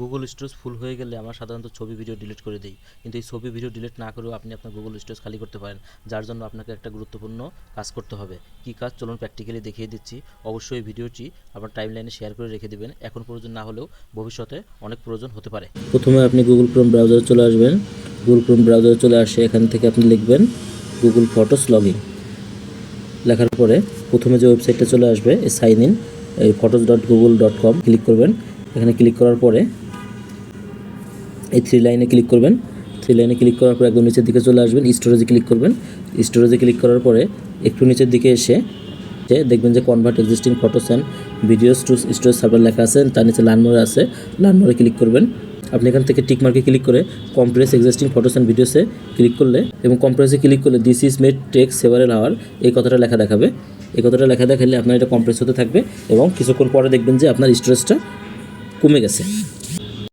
Google storage full হয়ে গেলে আমরা সাধারণত ছবি ভিডিও ডিলিট করে দিই। কিন্তু এই ছবি ভিডিও ডিলিট না করেও আপনি আপনার গুগল স্টোরেজ খালি করতে পারেন, যার জন্য আপনাকে একটা গুরুত্বপূর্ণ কাজ করতে হবে। কী কাজ? চলুন প্র্যাকটিক্যালি দেখিয়ে দিচ্ছি। অবশ্যই ভিডিওটি আপনার টাইমলাইনে শেয়ার করে রেখে দেবেন। এখন প্রয়োজন না হলেও ভবিষ্যতে অনেক প্রয়োজন হতে পারে। প্রথমে আপনি গুগল ক্রোম ব্রাউজারে চলে আসবেন। গুগল ক্রোম ব্রাউজারে চলে আসে, এখান থেকে আপনি লিখবেন গুগল ফটোস লগইন লেখার পরে প্রথমে যে ওয়েবসাইটটা চলে আসবে সাইন ইন এই photos dot Google dot com click করবেন। এখানে ক্লিক করার পরে এই থ্রি লাইনে ক্লিক করবেন। থ্রি লাইনে ক্লিক করার পর একদম নিচের দিকে চলে আসবেন স্টোরেজে ক্লিক করবেন। স্টোরেজে ক্লিক করার পরে একটু নিচের দিকে এসে যে দেখবেন যে convert existing photos and videos to storage server লেখা আছে, তার নিচে লানমোরে আছে লানমোরে ক্লিক করবেন। আপনি এখান থেকে টিক মার্কে ক্লিক করে কম্প্রেস এক্সিস্টিং ফটোস অ্যান্ড ভিডিওসে ক্লিক করলে এবং কম্প্রেসে ক্লিক করলে this is may take several hour এই কথাটা লেখা দেখাবে। এই কথাটা লেখা দেখালে আপনার এটা কম্প্রেস হতে থাকবে এবং কিছুক্ষণ পরে দেখবেন যে আপনার স্টোরেজটা কমে গেছে।